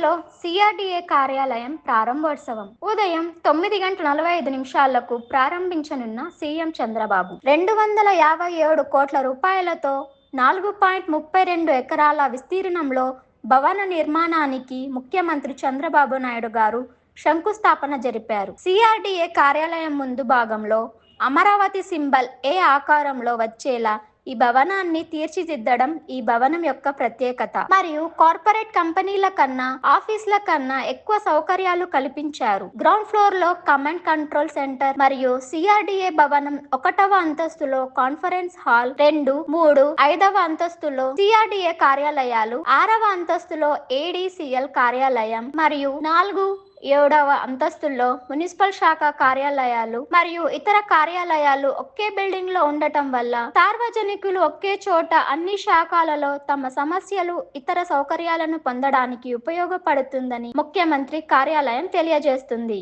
వనపర్తిలో CRDA కార్యాలయం ప్రారంభోత్సవం. ఉదయం తొమ్మిది గంటల నలభై ఐదు నిమిషాలకు ప్రారంభించనున్న సీఎం చంద్రబాబు. రెండు వందల యాభై ఏడు కోట్ల రూపాయలతో నాలుగు పాయింట్ ముప్పై రెండు ఎకరాల విస్తీర్ణంలో భవన నిర్మాణానికి ముఖ్యమంత్రి చంద్రబాబు నాయుడు గారు శంకుస్థాపన జరిపారు. సిఆర్డీఏ కార్యాలయం ముందు భాగంలో అమరావతి సింబల్ ఏ ఆకారంలో వచ్చేలా ఈ భవనాన్ని తీర్చిదిద్దడం ఈ భవనం యొక్క ప్రత్యేకత. మరియు కార్పొరేట్ కంపెనీల కన్నా ఆఫీస్ల కన్నా ఎక్కువ సౌకర్యాలు కల్పించారు. గ్రౌండ్ ఫ్లోర్లో కమాండ్ కంట్రోల్ సెంటర్ మరియు సిఆర్డిఏ భవనం ఒకటవ అంతస్తులో కాన్ఫరెన్స్ హాల్ రెండు మూడు ఐదవ అంతస్తులో సిఆర్డిఏ కార్యాలయాలు ఆరవ అంతస్తులో ఏడిసిఎల్ కార్యాలయం మరియు నాలుగు ఏడవ అంతస్తుల్లో మున్సిపల్ శాఖ కార్యాలయాలు మరియు ఇతర కార్యాలయాలు ఒకే బిల్డింగ్లో ఉండటం వల్ల సార్వజనికులు ఒకే చోట అన్ని శాఖలలో తమ సమస్యలు ఇతర సౌకర్యాలను పొందడానికి ఉపయోగపడుతుందని ముఖ్యమంత్రి కార్యాలయం తెలియజేస్తుంది.